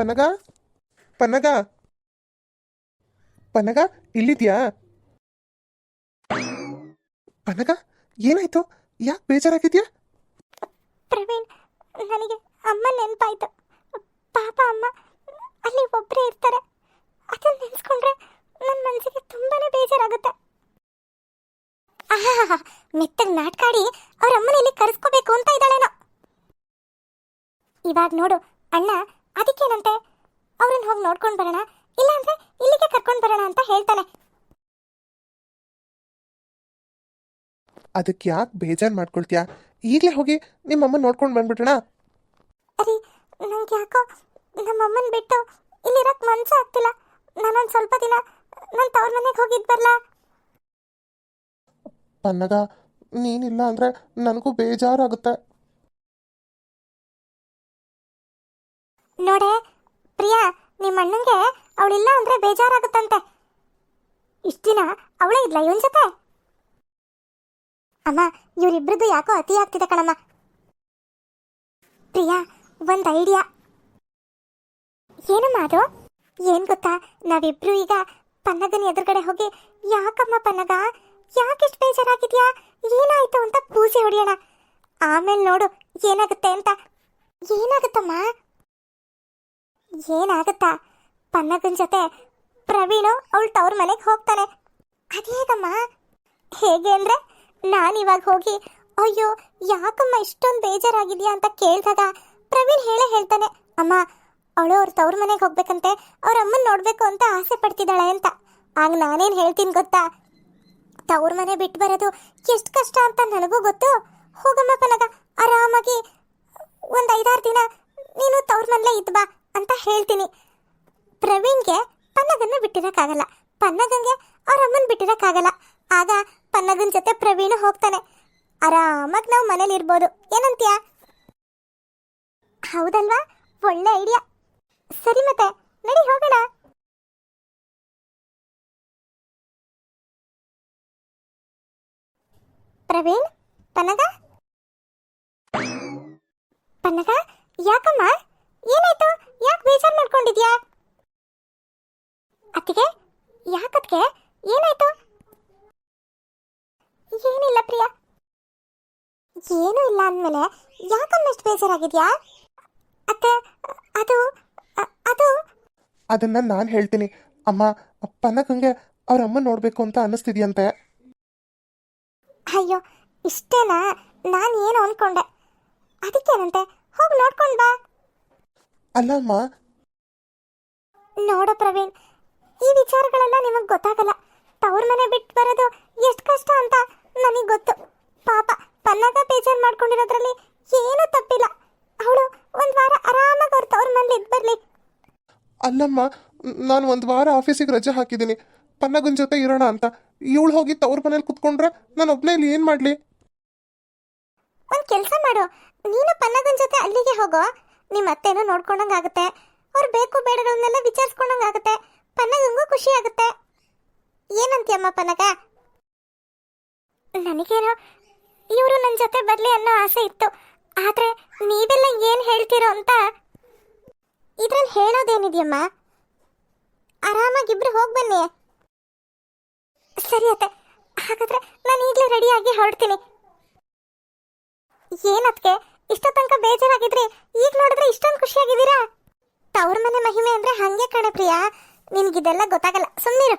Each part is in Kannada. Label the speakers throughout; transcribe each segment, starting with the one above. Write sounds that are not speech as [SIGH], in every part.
Speaker 1: ಪನ್ನಗ ಪನಗ? ಪನಗ, ಇಲ್ಲಿದ್ಯಾ? ಪನಗ, ಏನಾಯ್ತು? ಯಾಕೆ ಬೇಜಾರಾಗಿದ್ಯಾ?
Speaker 2: ಪ್ರವೀಣ್, ನನಗೆ ಅಮ್ಮ ನೆನಪಾಯ್ತು. ಪಾಪ ಅಮ್ಮ, ಅಲ್ಲಿ ಒಬ್ರೇ ಇರ್ತಾರೆ. ಅದನ್ನ ನೆನೆಸ್ಕೊಂಡ್ರೆ ನನ್ನ ಮನಸ್ಸಿಗೆ ತುಂಬಾನೇ ಬೇಜಾರಾಗುತ್ತೆ. ಆಹಾ ಮೆತ್ತಗೆ ನಾಟ್ಕಾಡಿ ಅವ್ರ ಅಮ್ಮನ ಇಲ್ಲಿ ಕರೆಸ್ಕೋಬೇಕು ಅಂತ ಇದ್ದಾಳೇನೋ. ಇವಾಗ ನೋಡು, ಅಣ್ಣ ಅದಕ್ಕೇನಂತೆ ಅವ್ರನ್ನ ಹೋಗಿ ನೋಡ್ಕೊಂಡು ಬರೋಣ ಇಲ್ಲಾಂದ್ರೆ ಇಲ್ಲಿಗೆ ಕರ್ಕೊಂಡು ಬರೋಣ ಅಂತ ಹೇಳ್ತಾನೆ.
Speaker 1: ಅದಕ್ಕೆ ಯಾಕೆ ಬೇಜಾರು ಮಾಡ್ಕೊಳ್ತೀಯಾ? ಈಗಲೇ ಹೋಗಿ ನಿಮ್ಮಮ್ಮ ನೋಡ್ಕೊಂಡು ಬಂದ್ಬಿಡೋಣ
Speaker 2: ಅರಿ ನಂಗೆ ಯಾಕೋ ನಮ್ಮಮ್ಮನ ಬಿಟ್ಟು ಇಲ್ಲಿರಕ್ಕೆ ಮನಸ್ಸು ಆಗ್ತಿಲ್ಲ. ನಾನೊಂದು ಸ್ವಲ್ಪ ದಿನ ನನ್ನ ತವ್ರ ಮನೆಗೆ ಹೋಗಿದ್ದು ಬರ್ಲಾ.
Speaker 1: ಪನ್ನಗ ನೀನಿಲ್ಲ ಅಂದ್ರೆ ನನಗೂ ಬೇಜಾರಾಗುತ್ತೆ.
Speaker 2: ನೋಡೆ, ಪ್ರಿಯಾ ನಿಮ್ಮ ಅಣ್ಣಂಗೆ ಅವಳಿಲ್ಲ ಅಂದ್ರೆ ಬೇಜಾರಾಗುತ್ತಂತೆ. ಇಷ್ಟ ದಿನ ಅವಳೇ ಇದ್ಲ ಇವನ್ ಜೊತೆ? ಅಮ್ಮ, ಇವರಿಬ್ರದ್ದು ಯಾಕೋ ಅತಿ ಆಗ್ತಿದೆ ಕಣಮ್ಮ. ಪ್ರಿಯಾ, ಒಂದ್ ಐಡಿಯಾ ಏನಮ್ಮ ಅದು? ಏನ್ ಗೊತ್ತಾ, ನಾವಿಬ್ರು ಈಗ ಪನ್ನಗನ ಎದುರುಗಡೆ ಹೋಗಿ, ಯಾಕಮ್ಮ ಪನ್ನಗ? ಯಾಕೆಷ್ಟು ಬೇಜಾರಾಗಿದ್ಯಾ? ಏನಾಯ್ತು ಅಂತ ಪೂಜೆ ಹೊಡಿಯೋಣ. ಆಮೇಲೆ ನೋಡು, ಏನಾಗುತ್ತೆ ಅಂತ. ಏನಾಗುತ್ತಮ್ಮ? ಏನಾಗುತ್ತಾ? ಪನ್ನಗನ್ ಜೊತೆ ಪ್ರವೀಣು ಅವಳ ತವ್ರ ಮನೆಗೆ ಹೋಗ್ತಾನೆ. ಅದೇಗಮ್ಮ? ಹೇಗೆ ಅಂದ್ರೆ ನಾನು ಇವಾಗ ಹೋಗಿ, ಅಯ್ಯೋ, ಯಾಕಮ್ಮ ಇಷ್ಟೊಂದು ಬೇಜಾರಾಗಿದೆಯಾ ಅಂತ ಕೇಳಿದಾಗ ಪ್ರವೀಣ್ ಹೇಳೇ ಹೇಳ್ತಾನೆ, ಅಮ್ಮ, ಅವಳು ಅವ್ರ ತವ್ರ ಮನೆಗೆ ಹೋಗ್ಬೇಕಂತೆ, ಅವ್ರ ಅಮ್ಮನ ನೋಡ್ಬೇಕು ಅಂತ ಆಸೆ ಪಡ್ತಿದ್ದಾಳೆ ಅಂತ. ಆಗ ನಾನೇನು ಹೇಳ್ತೀನಿ ಗೊತ್ತಾ? ತವ್ರ ಮನೆ ಬಿಟ್ಟು ಬರೋದು ಎಷ್ಟು ಕಷ್ಟ ಅಂತ ನನಗೂ ಗೊತ್ತು. ಹೋಗಮ್ಮ ಪನಗ ಆರಾಮಾಗಿ ಒಂದು ಐದಾರು ದಿನ ನೀನು ತವ್ರ ಮನೇಲೇ ಇದ್ ಬಾ. ಅಂತ ಹೇಳ್ತೀನಿ. ಪ್ರವೀಣ್ಗೆ ಪನ್ನಗನ್ನ ಬಿಟ್ಟಿರೋಕ್ಕಾಗಲ್ಲ. ಪನ್ನಗಂಗೆ ಅವ್ರ ಅಮ್ಮನ ಬಿಟ್ಟಿರೋಕ್ಕಾಗಲ್ಲ. ಆಗ ಪನ್ನಗನ್ ಜೊತೆ ಪ್ರವೀಣ್ ಹೋಗ್ತಾನೆ. ಆರಾಮಾಗಿ ನಾವು ಮನೇಲಿ ಇರ್ಬೋದು ಏನಂತೀಯ? ಹೌದಲ್ವಾ? ಒಳ್ಳೆ ಐಡಿಯಾ. ಸರಿ ಮತ್ತೆ, ನಡಿ ಹೋಗೋಣ. ಪ್ರವೀಣ್, ಪನ್ನಗ? ಪನ್ನಗ, ಯಾಕಮ್ಮ? ಏನಾಯ್ತು? ಬೇಜಾರು ಮಾಡ್ಕೊಂಡಿದ್ಯಾ? ಅತ್ತಿಗೆ ಯಾಕತ್ಗೆ ಏನಾಯ್ತು? ಏನಿಲ್ಲ ಪ್ರಿಯಾ. ಏನೂ ಇಲ್ಲ ಅಂದ್ಮೇಲೆ ಯಾಕಮ್ಮ ಎಷ್ಟು ಬೇಜಾರಾಗಿದ್ಯಾ? ಅತ್ತೆ ಅದು ಅದು?
Speaker 1: ಅದನ್ನ ನಾನು ಹೇಳ್ತೀನಿ. ಅಮ್ಮ ಪನ್ನಗಂಗೆ ಅವ್ರ ಅಮ್ಮ ನೋಡಬೇಕು ಅಂತ ಅನ್ನಿಸ್ತಿದ್ಯಂತೆ.
Speaker 2: ಅಯ್ಯೋ ಇಷ್ಟೇನಾ? ನಾನು ಏನು ಅನ್ಕೊಂಡೆ. ಅದಕ್ಕೇನಂತೆ? ಹೋಗಿ ನೋಡ್ಕೊಂಡು ಬಾ.
Speaker 1: ಅಲ್ಲ ಅಮ್ಮ
Speaker 2: ನೋಡು ಪ್ರವೀಣ್ ಈ ವಿಚಾರಗಳೆಲ್ಲ ನಿಮಗೆ ಗೊತ್ತಾಗಲ್ಲ. ತವ್ರ ಮನೆ ಬಿಟ್ಟು ಬರೋದು ಎಷ್ಟು ಕಷ್ಟ ಅಂತ ನನಗೆ ಗೊತ್ತು. ಪಾಪ ಪನ್ನಗ ಬೇಜಾರು ಮಾಡ್ಕೊಂಡಿರೋದ್ರಲ್ಲಿ ಏನೂ ತಪ್ಪಿಲ್ಲ. ಅವಳು ಒಂದು ವಾರ ಆರಾಮಾಗಿ ಅವ್ರ ತವ್ರ ಮನೇಲಿ ಇದ್ದು ಬರಲಿ.
Speaker 1: ಅಲ್ಲಮ್ಮ ನಾನು ಒಂದು ವಾರ ಆಫೀಸಿಗೆ ರಜೆ ಹಾಕಿದ್ದೀನಿ ಪನ್ನಗನ್ ಜೊತೆ ಇರೋಣ ಅಂತ. ಇವಳು ಹೋಗಿ ತವ್ರ ಮನೇಲಿ ಕುತ್ಕೊಂಡ್ರೆ ನಾನು ಒಬ್ನೇ ಇಲ್ಲಿ ಏನು ಮಾಡಲಿ?
Speaker 2: ಒಂದು ಕೆಲಸ ಮಾಡು. ನೀನು ಪನ್ನಗನ್ ಜೊತೆ ಅಲ್ಲಿಗೆ ಹೋಗೋ. ನಿಮ್ಮ ಅತ್ತೆನೂ ನೋಡ್ಕೊಂಡಂಗಾಗುತ್ತೆ ಅವ್ರ ಬೇಕು ಬೇಡಗಳನ್ನೆಲ್ಲ ವಿಚಾರಿಸ್ಕೊಂಡಂಗಾಗುತ್ತೆ ಪನ್ನಗಂಗೂ ಖುಷಿ ಆಗುತ್ತೆ. ಏನಂತೀಯಮ್ಮ ಪನಗ ನನಗೇನೋ ಇವರು ನನ್ನ ಜೊತೆ ಬರಲಿ ಅನ್ನೋ ಆಸೆ ಇತ್ತು. ಆದರೆ ನೀವೆಲ್ಲ ಏನು ಹೇಳ್ತೀರೋ ಅಂತ ಇದ್ರಲ್ಲಿ ಹೇಳೋದೇನಿದೆಯಮ್ಮ? ಆರಾಮಾಗಿಬ್ರು ಹೋಗಿ ಬನ್ನಿ. ಸರಿ ಅತ್ತೆ. ಹಾಗಾದ್ರೆ ನಾನು ಈಗಲೇ ರೆಡಿಯಾಗಿ ಹೊರಡ್ತೀನಿ. ಏನತ್ಗೆ ಇಷ್ಟ ತನಕ ಬೇಜಾರಾಗಿದ್ರಿ ಈಗ ನೋಡಿದ್ರೆ ಇಷ್ಟೊಂದು ಖುಷಿಯಾಗಿದ್ದೀರಾ? ತವ್ರ ಮನೆ ಮಹಿಮೆ ಅಂದ್ರೆ ಹಂಗೆ ಕಣೆ ಪ್ರಿಯಾ. ನಿನ್ಗಿದೆಲ್ಲ ಗೊತ್ತಾಗಲ್ಲ. ಸುಮ್ಮನಿರು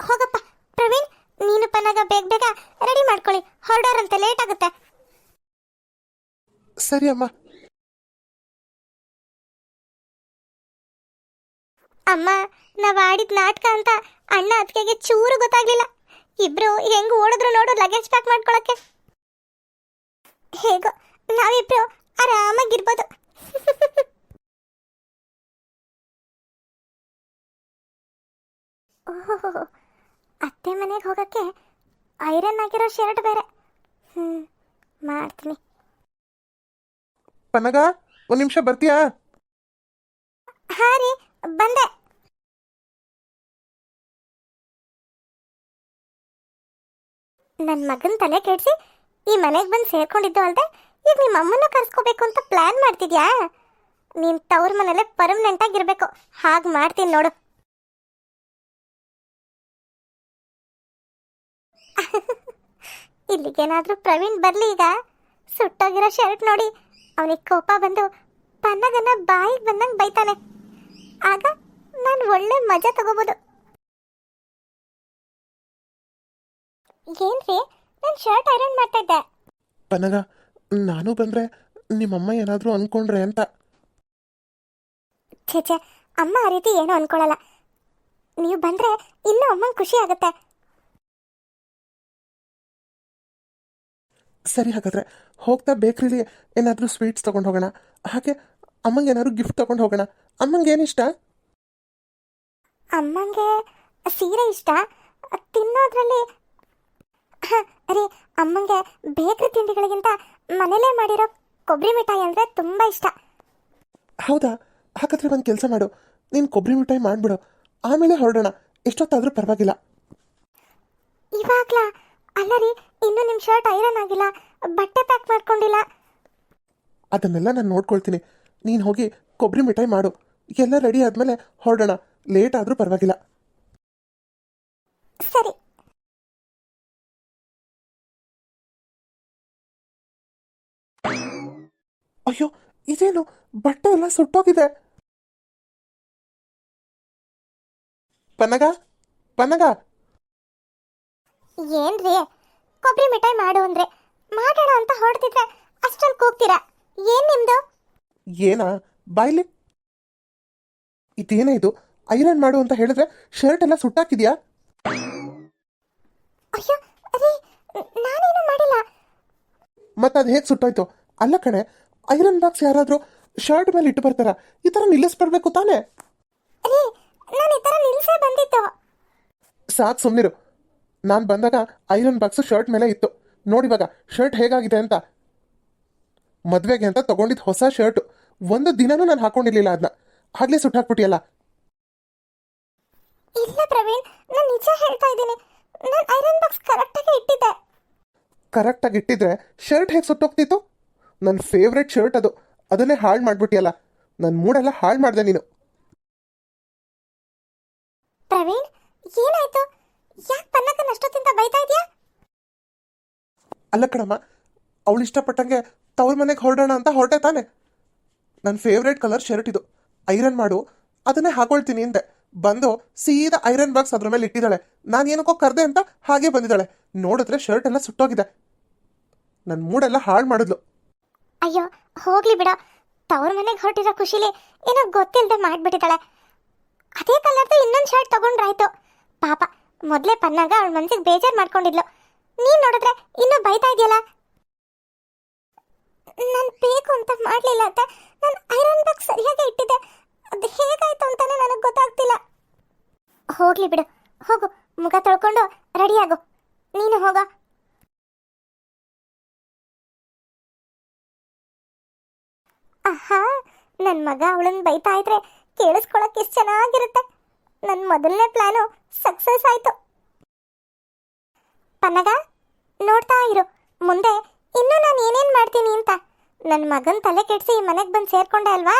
Speaker 2: ಹೋಗಪ್ಪ. ಪ್ರವೀಣ್ ನೀನು ಪನ್ನಾಗ ಬೇಗ ಬೇಗ ರೆಡಿ ಮಾಡ್ಕೊಳ್ಳಿ. ಹೊರಡೋರಂತೆ ಲೇಟ್ ಆಗುತ್ತೆ.
Speaker 1: ಸರಿ ಅಮ್ಮ.
Speaker 2: ಅಮ್ಮ ನಾವ್ ಆಡಿದ ನಾಟಕ ಅಂತ ಅಣ್ಣ ಅದಕ್ಕೆ ಚೂರು ಗೊತ್ತಾಗ್ಲಿಲ್ಲ. ಇಬ್ರು ಹೆಂಗ್ ಓಡಿದ್ರು ನೋಡು ಲಗೇಜ್ ಪ್ಯಾಕ್ ಮಾಡ್ಕೊಳಕ್ಕೆ. ಹೇಗೋ ನಾವಿಬ್ರು ಆರಾಮಾಗಿರ್ಬೋದು. ಓಹೋ ಅತ್ತೆ ಮನೆಗೆ ಹೋಗಕ್ಕೆ ಐರನ್ ಆಗಿರೋ ಶರ್ಟ್ ಬೇರೆ. ಹ್ಮ್ ಮಾಡ್ತೀನಿ.
Speaker 1: ಪನಗ ಒಂದು ನಿಮಿಷ ಬರ್ತೀಯಾ?
Speaker 2: ಹಾ ರೀ ಬಂದೆ. ನನ್ನ ಮಗನ ತಲೆ ಕೆಡಿಸಿ ಈ ಮನೆಗೆ ಬಂದು ಸೇರ್ಕೊಂಡಿದ್ದು ಅಲ್ದೆ ಈಗ ನಿಮ್ಮ ಅಮ್ಮನ ಕರ್ಸ್ಕೋಬೇಕು ಅಂತ ಪ್ಲಾನ್ ಮಾಡ್ತಿದ್ಯಾ? ನೀನ್ ತವ್ರ ಮನೇಲೆ ಪರ್ಮನೆಂಟ್ ಆಗಿರ್ಬೇಕು ಹಾಗೆ ಮಾಡ್ತೀನಿ ನೋಡು. ಇಲ್ಲಿಗೇನಾದ್ರೂ ಪ್ರವೀಣ್ ಬರ್ಲಿ ಈಗ. ಸುಟ್ಟೋಗಿರೋ ಶರ್ಟ್ ನೋಡಿ. ಅವನಿಗೆ ಕೋಪ ಬಂದು ಪನ್ನಗನ್ನ ಬಾಯಿಗೆ ಬಂದಂಗೆ ಬೈತಾನೆ. ಆಗ ನಾನು ಒಳ್ಳೆ ಮಜಾ ತಗೋಬೋದು. ಏನ್ರಿ? ನಾನು ಶರ್ಟ್ ಐರನ್ ಮಾಡ್ತಾ ಇದ್ದೆ.
Speaker 1: ನಾನು ಬಂದ್ರೆ ನಿಮ್ಮಮ್ಮ ಏನಾದರೂ ಅನ್ಕೊಂಡ್ರೆ ಅಂತ.
Speaker 2: ಛೇ ಛೇ ಅಮ್ಮ ಆ ರೀತಿ ಏನೂ ಅನ್ಕೊಳಲ್ಲ. ನೀವು ಬಂದ್ರೆ ಇನ್ನೂ ಅಮ್ಮಂಗೆ ಖುಷಿ ಆಗುತ್ತೆ.
Speaker 1: ಸರಿ ಹಾಗಾದ್ರೆ ಹೋಗ್ತಾ ಬೇಕ್ರಿಲಿ ಏನಾದರೂ ಸ್ವೀಟ್ಸ್ ತಗೊಂಡು ಹೋಗೋಣ. ಹಾಗೆ ಅಮ್ಮಂಗೆ ಏನಾದ್ರು ಗಿಫ್ಟ್ ತಗೊಂಡು ಹೋಗೋಣ. ಅಮ್ಮಂಗೆ ಏನಿಷ್ಟ
Speaker 2: ಅಮ್ಮಂಗೆ ಸೀರೆ ಇಷ್ಟ. ತಿನ್ನೋದ್ರಲ್ಲಿ ಹ, ರೀ ಅಮ್ಮಂಗೆ ಬೇಕ್ರಿ ತಿಂಡಿಗಳಿಗಿಂತ ಮನೇಲೇ ಮಾಡಿರೋ ಕೊಬ್ಬರಿ ಮಿಠಾಯಿ ಅಂದ್ರೆ ತುಂಬ ಇಷ್ಟ.
Speaker 1: ಹೌದಾ? ಹಾಗಾದ್ರೆ ಒಂದು ಕೆಲಸ ಮಾಡು. ನೀನು ಕೊಬ್ಬರಿ ಮಿಠಾಯಿ ಮಾಡಿಬಿಡು. ಆಮೇಲೆ ಹೊರಡೋಣ. ಎಷ್ಟೊತ್ತಾದರೂ ಪರವಾಗಿಲ್ಲ.
Speaker 2: ಇವಾಗ್ಲಾ? ಅಲ್ಲ ರೀ ಇನ್ನೂ ನಿಮ್ಮ ಶರ್ಟ್ ಐರನ್ ಆಗಿಲ್ಲ. ಬಟ್ಟೆ ಪ್ಯಾಕ್ ಮಾಡ್ಕೊಂಡಿಲ್ಲ.
Speaker 1: ಅದನ್ನೆಲ್ಲ ನಾನು ನೋಡ್ಕೊಳ್ತೀನಿ. ನೀನು ಹೋಗಿ ಕೊಬ್ಬರಿ ಮಿಠಾಯಿ ಮಾಡು. ಎಲ್ಲ ರೆಡಿ ಆದಮೇಲೆ ಹೊರಡೋಣ. ಲೇಟ್ ಆದರೂ ಪರವಾಗಿಲ್ಲ.
Speaker 2: ಸರಿ.
Speaker 1: ಅಯ್ಯೋ ಇದೇನು ಬಟ್ಟೆ ಎಲ್ಲ ಸುಟ್ಟೋಗಿದೆ? ಪನ್ನಗ ಪನಗ.
Speaker 2: ಏನ್ರಿ? ಕೊಬ್ಬರಿ ಮಿಠಾಯಿ ಮಾಡು ಅಂದ್ರೆ ಮಾಡೋಣ ಅಂತ ಹೊರಡ್ತಿದ್ರೆ ಅಷ್ಟಲ್ಲಿ ಕೂಗ್ತೀರಾ? ಏನ್ ನಿಮ್ದು?
Speaker 1: ಏನಾ ಬಾಯ್ಲಿ? ಇದೇನೇ ಇದು? ಐರನ್ ಮಾಡು ಅಂತ ಹೇಳಿದ್ರೆ ಶರ್ಟ್ ಎಲ್ಲ ಸುಟ್ಟಾಕಿದ್ಯಾ?
Speaker 2: ಅಯ್ಯೋ ಅರೇ ನಾನೇನು ಮಾಡಿಲ್ಲ.
Speaker 1: ಮತ್ತೆ ಅದು ಹೇಗೆ ಸುಟ್ಟೋಯ್ತು? ಅಲ್ಲ ಕಣೆ ಐರನ್ ಬಾಕ್ಸ್ ಯಾರಾದರೂ ಶರ್ಟ್ ಮೇಲೆ ಇಟ್ಟು ಬರ್ತಾರ? ಈ ಥರ ನಿಲ್ಲಿಸ್ಬಿಡ್ಬೇಕು ತಾನೇ? ಸಾಕು ಸುಮ್ಮನಿರು ನಾನು ಬಂದಾಗ ಐರನ್ ಬಾಕ್ಸು ಶರ್ಟ್ ಮೇಲೆ ಇತ್ತು. ನೋಡಿವಾಗ ಶರ್ಟ್ ಹೇಗಾಗಿದೆ ಅಂತ. ಮದುವೆಗೆ ಅಂತ ತಗೊಂಡಿದ್ದು ಹೊಸ ಶರ್ಟು. ಒಂದು ದಿನನೂ ನಾನು ಹಾಕೊಂಡಿರ್ಲಿಲ್ಲ ಅದನ್ನ ಆಗ್ಲೇ ಸುಟ್ಟಾಕ್ಬಿಟ್ಟಿಯಲ್ಲ
Speaker 2: ಇಲ್ಲ ಪ್ರವೀಣ್ ನಾನು ನಿಜ ಹೇಳ್ತಾ ಇದ್ದೀನಿ. ನಾನು ಐರನ್ ಬಾಕ್ಸ್ ಕರೆಕ್ಟಾಗಿ ಇಟ್ಟಿದ್ದೆ.
Speaker 1: ಕರೆಕ್ಟಾಗಿ ಇಟ್ಟಿದ್ರೆ ಶರ್ಟ್ ಹೇಗೆ ಸುಟ್ಟೋಗ್ತಿತ್ತು? ನನ್ನ ಫೇವ್ರೆಟ್ ಶರ್ಟ್ ಅದು. ಅದನ್ನೇ ಹಾಳು ಮಾಡ್ಬಿಟ್ಟಿಯಲ್ಲ. ನನ್ನ ಮೂಡೆಲ್ಲ ಹಾಳು ಮಾಡಿದೆ ನೀನು.
Speaker 2: ಪ್ರವೀಣ್ ಏನಾಯ್ತು? ಯಾಕೆ ಪನ್ನಕನ್ ಅಷ್ಟೊತ್ತಿಂದ ಬೈತಾ ಇದೆಯಾ?
Speaker 1: ಅಲ್ಲ ಕಣಮ್ಮ ಅವಳು ಇಷ್ಟಪಟ್ಟಂಗೆ ತವ್ರ ಮನೆಗೆ ಹೊರಡೋಣ ಅಂತ ಹೊರಟೆ ತಾನೆ. ನನ್ನ ಫೇವ್ರೇಟ್ ಕಲರ್ ಶರ್ಟ್ ಇದು. ಐರನ್ ಮಾಡು. ಅದನ್ನೇ ಹಾಕೊಳ್ತೀನಿ ಅಂದೆ. ಬಂದು ಸೀದಾ ಐರನ್ ಬಾಕ್ಸ್ ಅದ್ರ ಮೇಲೆ ಇಟ್ಟಿದ್ದಾಳೆ. ನಾನು ಏನಕ್ಕೋ ಕರೆದೆ ಅಂತ ಹಾಗೆ ಬಂದಿದ್ದಾಳೆ. ನೋಡಿದ್ರೆ ಶರ್ಟ್ ಎಲ್ಲ ಸುಟ್ಟೋಗಿದೆ. ನನ್ನ ಮೂಡೆಲ್ಲ ಹಾಳು ಮಾಡಿದ್ಲು.
Speaker 2: ಅಯ್ಯೋ, ಹೋಗ್ಲಿ ಬಿಡ. ತವ್ರ ಮನೆಗೆ ಹೊರಟಿರೋ ಖುಷಿಲಿ ಏನೋ ಗೊತ್ತಿಲ್ಲದೆ ಮಾಡ್ಬಿಟ್ಟಿದ್ದಾಳೆ. ಅದೇ ಕಲರ್ದು ಇನ್ನೊಂದು ಶರ್ಟ್ ತಗೊಂಡ್ರಾಯ್ತು. ಪಾಪ, ಮೊದಲೇ ಪನ್ನಾಗ ಅವಳ ಮನ್ಸಿಗೆ ಬೇಜಾರು ಮಾಡ್ಕೊಂಡಿದ್ಲು. ನೀನ್ ನೋಡಿದ್ರೆ ಇನ್ನೂ ಬೈತಾ ಇದೆಯಲ್ಲ? ನಾನು ಬೇಕು ಅಂತ ಮಾಡಲಿಲ್ಲ ಅಂತ ನಾನು ಐರನ್ ಬಾಕ್ಸ್ ಸರಿಯಾಗಿ ಇಟ್ಟಿದ್ದೆ. ಅದು ಹೇಗಾಯ್ತು ಅಂತಾನೆ ನನಗೆ ಗೊತ್ತಾಗ್ತಿಲ್ಲ. ಹೋಗ್ಲಿ ಬಿಡು. ಹೋಗು, ಮುಖ ತೊಳ್ಕೊಂಡು ರೆಡಿಯಾಗು ನೀನು ಹೋಗ. ಆಹಾ ನನ್ನ ಮಗ ಅವಳನ್ನ ಬೈತಾ ಇದ್ರೆ ಕೇಳಿಸ್ಕೊಳಕ್ಕೆ ಎಷ್ಟು ಚೆನ್ನಾಗಿರುತ್ತೆ. ನನ್ನ ಮೊದಲನೇ ಪ್ಲಾನು ಸಕ್ಸಸ್ ಆಯ್ತು. ಪನಗ, ನೋಡ್ತಾ ಇರು. ಮುಂದೆ ಇನ್ನೂ ನಾನು ಏನೇನು ಮಾಡ್ತೀನಿ ಅಂತ. ನನ್ನ ಮಗನ ತಲೆ ಕೆಡಿಸಿ ಮನೆಗೆ ಬಂದು ಸೇರ್ಕೊಂಡೆ ಅಲ್ವಾ?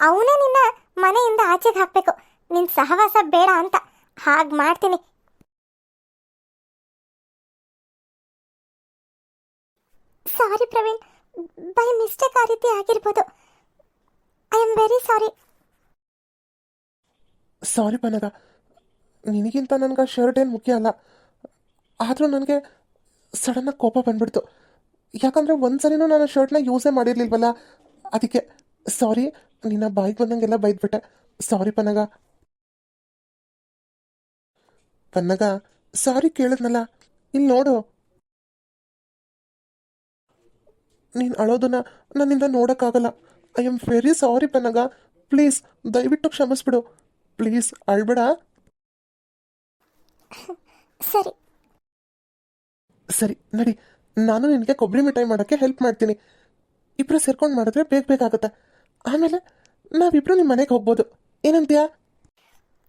Speaker 2: ಅವನೇ ನಿನ್ನ ಮನೆಯಿಂದ ಆಚೆಗೆ ಹಾಕಬೇಕು. ನಿನ್ನ ಸಹವಾಸ ಬೇಡ ಅಂತ. ಹಾಗೆ ಮಾಡ್ತೀನಿ. ಸಾರಿ ಪ್ರವೀಣ್ ಬೈ ಮಿಸ್ಟೇಕ್ ಆ ರೀತಿ ಆಗಿರ್ಬೋದು. I am very sorry
Speaker 1: sorry ಪನಗ ನಿನಗಿಂತ ನನಗೆ ಶರ್ಟ್ ಏನು ಮುಖ್ಯ ಅಲ್ಲ. ಆದರೂ ನನಗೆ ಸಡನ್ನಾಗಿ ಕೋಪ ಬಂದ್ಬಿಡ್ತು. ಯಾಕಂದರೆ ಒಂದ್ಸರಿನೂ ನಾನು ಶರ್ಟ್ನ ಯೂಸೇ ಮಾಡಿರ್ಲಿಲ್ವಲ್ಲ? ಅದಕ್ಕೆ ಸಾರಿ ನಿನ್ನ ಬಾಯಿಗೆ ಬಂದಂಗೆಲ್ಲ ಬೈದ್ಬಿಟ್ಟೆ. ಸಾರಿ ಪನಗ ಪನ್ನಗ ಸಾರಿ ಕೇಳಿದ್ನಲ್ಲ. ಇಲ್ಲಿ ನೋಡು. ನೀನು ಅಳೋದನ್ನ ನನ್ನಿಂದ ನೋಡೋಕ್ಕಾಗಲ್ಲ. I am very sorry Pannaga please ದಯವಿಟ್ಟು ಕ್ಷಮಿಸ್ಬಿಡು. ಪ್ಲೀಸ್ ಅಳ್ಬೇಡ.
Speaker 2: ಸರಿ.
Speaker 1: ಸರಿ ನಡಿ. ನಾನು ನಿನಗೆ ಕೊಬ್ಬರಿ ಮಿಠಾಯಿ ಮಾಡೋಕ್ಕೆ ಹೆಲ್ಪ್ ಮಾಡ್ತೀನಿ. ಇಬ್ಬರು ಸೇರ್ಕೊಂಡು ಮಾಡಿದ್ರೆ ಬೇಗ ಬೇಗ ಆಗುತ್ತೆ. ಆಮೇಲೆ ನಾವಿಬ್ರು ನಿಮ್ಮ ಮನೆಗೆ ಹೋಗ್ಬೋದು. ಏನಂತೀಯಾ?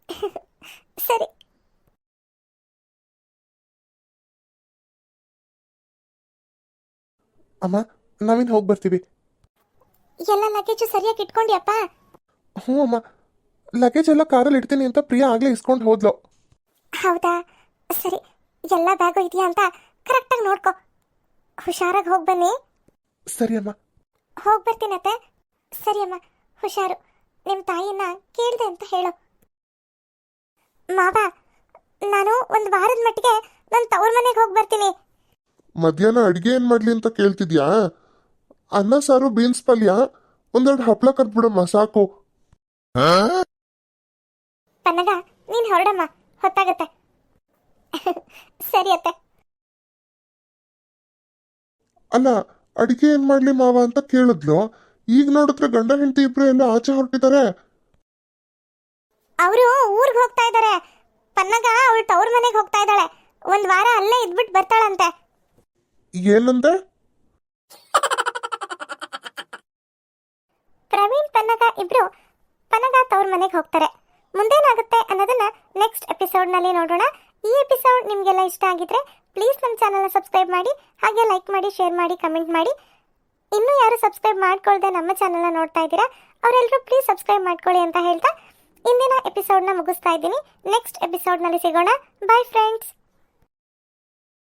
Speaker 1: [LAUGHS]
Speaker 2: ಸರಿ.
Speaker 1: ಅಮ್ಮ ನಾವಿನ್ನು ಹೋಗಿ ಬರ್ತೀವಿ.
Speaker 2: ಎಲ್ಲ ಲಗೇಜು ಸರಿಯಾಗಿ ಇಟ್ಕೊಂಡ್ಯಪ್ಪ?
Speaker 1: ಹ್ಞೂ ಅಮ್ಮ. ಲಗೇಜ್ ಎಲ್ಲ ಕಾರಲ್ಲಿ ಇಡ್ತೀನಿ ಅಂತ ಪ್ರಿಯಾ ಆಗಲೇ ಇಸ್ಕೊಂಡು ಹೋದ್ಲು.
Speaker 2: ಹೌದಾ? ಸರಿ ಎಲ್ಲ ಬ್ಯಾಗು ಇದೆಯಾ ಅಂತ ಕರೆಕ್ಟಾಗಿ ನೋಡ್ಕೋ. ಹುಷಾರಾಗಿ ಹೋಗಿ ಬನ್ನಿ.
Speaker 1: ಸರಿ ಅಮ್ಮ.
Speaker 2: ಹೋಗಿ ಬರ್ತೀನತ್ತೆ ಸರಿ ಅಮ್ಮ ಹುಷಾರು. ನಿಮ್ಮ ತಾಯಿನ ಕೇಳಿದೆ ಅಂತ ಹೇಳು. ಮಾವ ನಾನು ಒಂದು ವಾರದ ಮಟ್ಟಿಗೆ ನನ್ನ ತವ್ರ ಮನೆಗೆ ಹೋಗಿ ಬರ್ತೀನಿ.
Speaker 3: ಮಧ್ಯಾಹ್ನ ಅಡಿಗೆ ಏನ್ ಮಾಡ್ಲಿ ಅಂತ ಕೇಳ್ತಿದ್ಯಾ? ಅನ್ನ ಸಾರು ಬೀನ್ಸ್ ಪಲ್ಯ ಒಂದೆರಡು ಹಪ್ಳ ಕರ್ಬಿಡಮ್ಮ ಸಾಕು.
Speaker 2: ಪನ್ನಗ ನೀನು ಹೊರಡಮ್ಮ ಹೊತ್ತಾಗತ್ತೆ. ಸರಿ ಅತ್ತೆ.
Speaker 3: ಅಲ್ಲ ಅಡಿಗೆ ಏನ್ ಮಾಡ್ಲಿ ಮಾವ ಅಂತ ಕೇಳಿದ್ಲು. ಈಗ ನೋಡಿದ್ರೆ ಗಂಡ ಹೆಂಡತಿ ಇಬ್ರು ಎಲ್ಲ ಆಚೆ ಹೊರಟಿದ್ದಾರೆ
Speaker 2: ಅವರು ಊರಿಗೆ ಹೋಗ್ತಾ ಇದ್ದಾರೆ ಪನ್ನಗ ಅವಳು ತವ್ರ ಮನೆಗೆ ಹೋಗ್ತಾ ಇದ್ದಾಳೆ. ಒಂದ್ ವಾರ ಅಲ್ಲೇ ಇದ್ಬಿಟ್ಟು ಬರ್ತಾಳಂತೆ.
Speaker 3: ಏನಂದೆ?
Speaker 2: ಪ್ರವೀಣ್ ಪನ್ನಗ ಇಬ್ರು ಪನ್ನಗ ತವ್ರ ಮನೆಗೆ ಹೋಗ್ತಾರೆ. ಮುಂದೇನಾಗುತ್ತೆ ಅನ್ನೋದನ್ನ ನೆಕ್ಸ್ಟ್ ಎಪಿಸೋಡ್ನಲ್ಲಿ ನೋಡೋಣ. ಈ ಎಪಿಸೋಡ್ ನಿಮಗೆಲ್ಲ ಇಷ್ಟ ಆಗಿದ್ರೆ ಪ್ಲೀಸ್ ನಮ್ಮ ಚಾನಲ್ನ ಸಬ್ಸ್ಕ್ರೈಬ್ ಮಾಡಿ, ಹಾಗೆ ಲೈಕ್ ಮಾಡಿ ಶೇರ್ ಮಾಡಿ ಕಮೆಂಟ್ ಮಾಡಿ. ಇನ್ನೂ ಯಾರು ಸಬ್ಸ್ಕ್ರೈಬ್ ಮಾಡ್ಕೊಳ್ದೆ ನಮ್ಮ ಚಾನಲ್ನ ನೋಡ್ತಾ ಇದ್ದೀರಾ ಅವರೆಲ್ಲರೂ ಪ್ಲೀಸ್ ಸಬ್ಸ್ಕ್ರೈಬ್ ಮಾಡ್ಕೊಳ್ಳಿ ಅಂತ ಹೇಳ್ತಾ ಇಂದಿನ ಎಪಿಸೋಡ್ನ ಮುಗಿಸ್ತಾ ಇದ್ದೀನಿ. ನೆಕ್ಸ್ಟ್ ಎಪಿಸೋಡ್ನಲ್ಲಿ ಸಿಗೋಣ. Bye friends